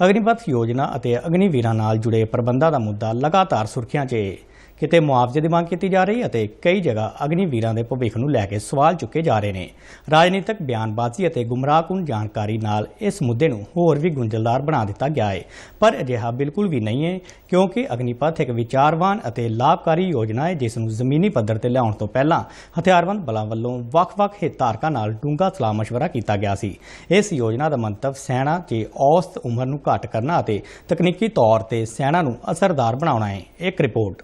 ਅਗਨੀਪਥ ਯੋਜਨਾ ਅਤੇ ਅਗਨੀਵੀਰਾਂ ਨਾਲ ਜੁੜੇ ਪ੍ਰਬੰਧਾਂ ਦਾ ਮੁੱਦਾ ਲਗਾਤਾਰ ਸੁਰਖੀਆਂ 'ਚ ਕਿਤੇ ਮੁਆਵਜ਼ੇ ਦੀ ਮੰਗ ਕੀਤੀ ਜਾ ਰਹੀ ਅਤੇ ਕਈ ਜਗ੍ਹਾ ਅਗਨੀਵੀਰਾਂ ਦੇ ਭਵਿੱਖ ਨੂੰ ਲੈ ਕੇ ਸਵਾਲ ਚੁੱਕੇ ਜਾ ਰਹੇ ਨੇ। ਰਾਜਨੀਤਿਕ ਬਿਆਨਬਾਜ਼ੀ ਅਤੇ ਗੁੰਮਰਾਹਕੁੰਨ ਜਾਣਕਾਰੀ ਨਾਲ ਇਸ ਮੁੱਦੇ ਨੂੰ ਹੋਰ ਵੀ ਗੁੰਝਲਦਾਰ ਬਣਾ ਦਿੱਤਾ ਗਿਆ ਹੈ ਪਰ ਅਜਿਹਾ ਬਿਲਕੁਲ ਵੀ ਨਹੀਂ ਹੈ ਕਿਉਂਕਿ ਅਗਨੀਪਥ ਇੱਕ ਵਿਚਾਰਵਾਨ ਅਤੇ ਲਾਭਕਾਰੀ ਯੋਜਨਾ ਹੈ ਜਿਸ ਨੂੰ ਜ਼ਮੀਨੀ ਪੱਧਰ ਤੇ ਲਿਆਉਣ ਤੋਂ ਪਹਿਲਾਂ ਹਥਿਆਰਬੰਦ ਬਲਾਂ ਵੱਲੋਂ ਵੱਖ-ਵੱਖ ਹਿੱਤਧਾਰਕਾਂ ਨਾਲ ਡੂੰਘਾ ਸਲਾਹ ਮਸ਼ਵਰਾ ਕੀਤਾ ਗਿਆ ਸੀ। ਇਸ ਯੋਜਨਾ ਦਾ ਮੰਤਵ ਸੈਨਾ 'ਚ ਔਸਤ ਉਮਰ ਨੂੰ ਘੱਟ ਕਰਨਾ ਅਤੇ ਤਕਨੀਕੀ ਤੌਰ ਤੇ ਸੈਨਾ ਨੂੰ ਅਸਰਦਾਰ ਬਣਾਉਣਾ ਹੈ ਇੱਕ ਰਿਪੋਰਟ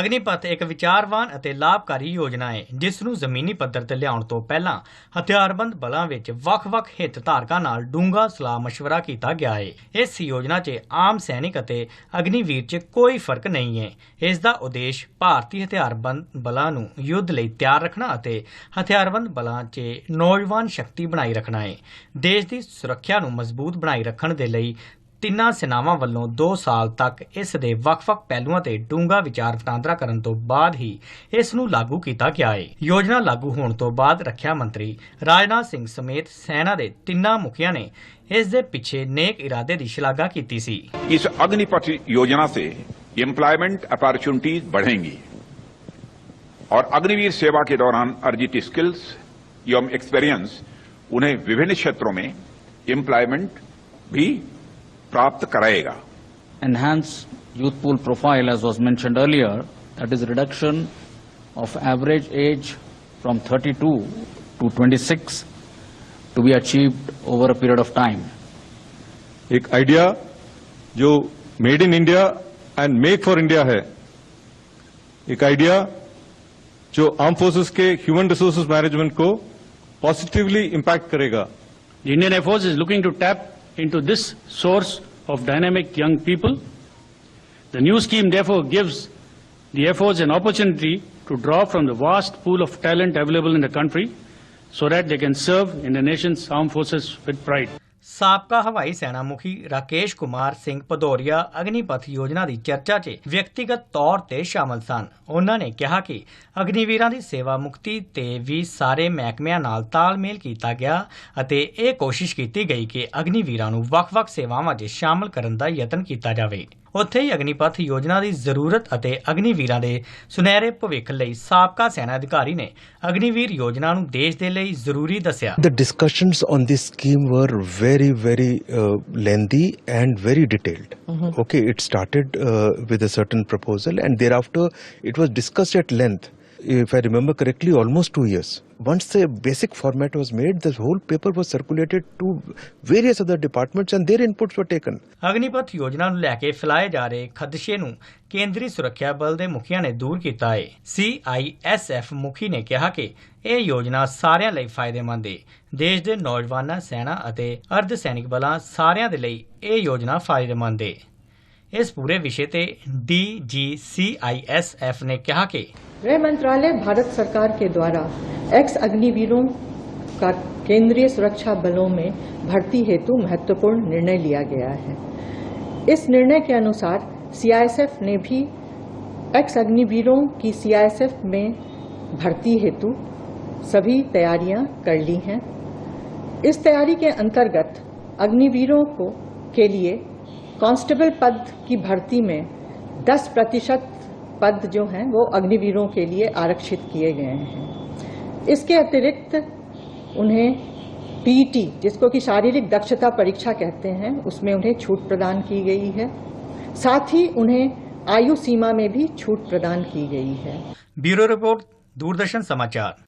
ਅਗਨੀਪਥ ਇੱਕ ਵਿਚਾਰਵਾਨ ਅਤੇ ਲਾਭਕਾਰੀ ਯੋਜਨਾ ਹੈ, ਜਿਸ ਨੂੰ ਜ਼ਮੀਨੀ ਪੱਧਰ ਤੇ ਲਿਆਉਣ ਤੋਂ ਪਹਿਲਾਂ ਹਥਿਆਰਬੰਦ ਬਲਾਂ ਵਿੱਚ ਵੱਖ-ਵੱਖ ਹਿੱਤਧਾਰਕਾਂ ਨਾਲ ਡੂੰਘਾ ਸਲਾਹ ਮਸ਼ਵਰਾ ਕੀਤਾ ਗਿਆ ਹੈ। ਇਸ ਯੋਜਨਾ 'ਚ ਆਮ ਸੈਨਿਕ ਅਤੇ ਅਗਨੀਵੀਰ 'ਚ ਕੋਈ ਫ਼ਰਕ ਨਹੀਂ ਹੈ। ਇਸ ਦਾ ਉਦੇਸ਼ ਭਾਰਤੀ ਹਥਿਆਰਬੰਦ ਬਲਾਂ ਨੂੰ ਯੁੱਧ ਲਈ ਤਿਆਰ ਰੱਖਣਾ ਅਤੇ ਹਥਿਆਰਬੰਦ ਬਲਾਂ 'ਚ ਨੌਜਵਾਨ ਸ਼ਕਤੀ ਬਣਾਈ ਰੱਖਣਾ ਹੈ। ਦੇਸ਼ ਦੀ ਸੁਰੱਖਿਆ ਨੂੰ ਮਜ਼ਬੂਤ ਬਣਾਈ ਰੱਖਣ ਦੇ ਲਈ ਤਿੰਨਾਂ ਸੈਨਾਵਾਂ ਵੱਲੋਂ 2 ਸਾਲ ਤੱਕ ਇਸ ਦੇ ਵੱਖ-ਵੱਖ ਪਹਿਲੂਆਂ ਤੇ ਡੂੰਘਾ ਵਿਚਾਰ ਵਟਾਂਦਰਾ ਕਰਨ ਤੋਂ ਬਾਅਦ ਹੀ ਇਸ ਨੂੰ ਲਾਗੂ ਕੀਤਾ ਗਿਆ ਹੈ ਯੋਜਨਾ ਲਾਗੂ ਹੋਣ ਤੋਂ ਬਾਅਦ ਰੱਖਿਆ ਮੰਤਰੀ ਰਾਜਨਾਥ ਸਿੰਘ ਸਮੇਤ ਸੈਨਾ ਦੇ ਤਿੰਨਾਂ ਮੁਖੀਆਂ ਨੇ ਇਸ ਦੇ ਪਿੱਛੇ ਨੇਕ ਇਰਾਦੇ ਦੀ ਸ਼ਲਾਘਾ ਕੀਤੀ ਸੀ इस अग्निपथ योजना से एम्प्लॉयमेंट अपॉर्चुनिटीज बढ़ेंगी और अग्निवीर सेवा के दौरान अर्जित स्किल्स एवं एक्सपीरियंस उन्हें विभिन्न क्षेत्रों में एम्प्लॉयमेंट भी प्राप्त कराएगा। Enhance youthful profile age was mention earlier that is reduction of average age from 32 to 26 to be achieved over a period of time एक आइडिया जो made in India and make for India है। एक idea जो arm forces के human resources management को positively impact करेगा। Indian air force is looking to tap into this source of dynamic young people. The new scheme therefore gives the Force an opportunity to draw from the vast pool of talent available in the country so that they can serve in the nation's armed forces with pride. ਸਾਬਕਾ ਹਵਾਈ ਸੈਨਾ ਮੁਖੀ ਰਾਕੇਸ਼ ਕੁਮਾਰ ਸਿੰਘ ਭਦੌਰੀਆ ਅਗਨੀਪਥ ਯੋਜਨਾ ਦੀ ਚਰਚਾ 'ਚ ਵਿਅਕਤੀਗਤ ਤੌਰ ਤੇ ਸ਼ਾਮਲ ਸਨ। ਉਹਨਾਂ ਨੇ ਕਿਹਾ ਕਿ ਅਗਨੀਵੀਰਾਂ ਦੀ ਸੇਵਾ ਮੁਕਤੀ ਤੇ ਵੀ ਸਾਰੇ ਮਹਿਕਮਿਆਂ ਨਾਲ ਤਾਲਮੇਲ ਕੀਤਾ ਗਿਆ ਅਤੇ ਇਹ ਕੋਸ਼ਿਸ਼ ਕੀਤੀ ਗਈ ਕਿ ਅਗਨੀਵੀਰਾਂ ਨੂੰ ਵੱਖ-ਵੱਖ ਸੇਵਾਵਾਂ 'ਚ ਸ਼ਾਮਲ ਕਰਨ ਦਾ ਯਤਨ ਕੀਤਾ ਜਾਵੇ। ਉੱਥੇ ਹੀ ਅਗਨੀਪਥ ਯੋਜਨਾ ਦੀ ਜ਼ਰੂਰਤ ਅਤੇ ਅਗਨੀਵੀਰਾਂ ਦੇ ਸੁਨਹਿਰੇ ਭਵਿੱਖ ਲਈ ਸਾਬਕਾ ਸੈਨਾ ਅਧਿਕਾਰੀ ਨੇ ਅਗਨੀਵੀਰ ਯੋਜਨਾ ਨੂੰ ਦੇਸ਼ ਦੇ ਲਈ ਜ਼ਰੂਰੀ ਦੱਸਿਆ The discussions on this scheme were very, very uh, lengthy and very detailed. Okay, it started uh, with a certain proposal, and thereafter it was discussed at length. If I remember correctly, almost two years. Once the basic format was made, the whole paper was circulated to various other departments, and their inputs were taken. Agnipath ਯੋਜਨਾ ਨੂੰ ਲੈ ਕੇ ਫੈਲਾਏ ਜਾ ਰਹੇ ਖਦਸ਼ੇ ਨੂੰ ਕੇਂਦਰੀ ਸੁਰੱਖਿਆ ਬਲ ਦੇ ਮੁਖੀਆਂ ਨੇ ਦੂਰ ਕੀਤਾ ਹੈ ਸੀਆਈਐਸਐਫ ਮੁਖੀ ਨੇ ਕਿਹਾ ਕਿ ਇਹ ਯੋਜਨਾ ਸਾਰਿਆਂ ਲਈ ਫਾਇਦੇਮੰਦ ਹੈ ਦੇਸ਼ ਦੇ ਨੌਜਵਾਨਾਂ ਸੈਨਾ ਅਤੇ ਅਰਧ ਸੈਨਿਕ ਬਲਾਂ ਸਾਰਿਆਂ ਦੇ ਲਈ ਇਹ ਯੋਜਨਾ ਫਾਇਦੇਮੰਦ ਹੈ इस पूरे विषय ते D G C I S F ने कहा कि गृह मंत्रालय भारत सरकार के द्वारा एक्स अग्निवीरों का केंद्रीय सुरक्षा बलों में भर्ती हेतु महत्वपूर्ण निर्णय लिया गया है। इस निर्णय के अनुसार सीआईएसएफ ने भी एक्स अग्निवीरों की सीआईएसएफ में भर्ती हेतु सभी तैयारियाँ कर ली हैं। इस तैयारी के अंतर्गत अग्निवीरों को के लिए कांस्टेबल पद की भर्ती में 10 प्रतिशत पद जो हैं, वो अग्निवीरों के लिए आरक्षित किए गए हैं। इसके अतिरिक्त उन्हें पीटी, जिसको कि शारीरिक दक्षता परीक्षा कहते हैं, उसमें उन्हें छूट प्रदान की गई है। साथ ही उन्हें आयु सीमा में भी छूट प्रदान की गई है। ब्यूरो रिपोर्ट, दूरदर्शन समाचार।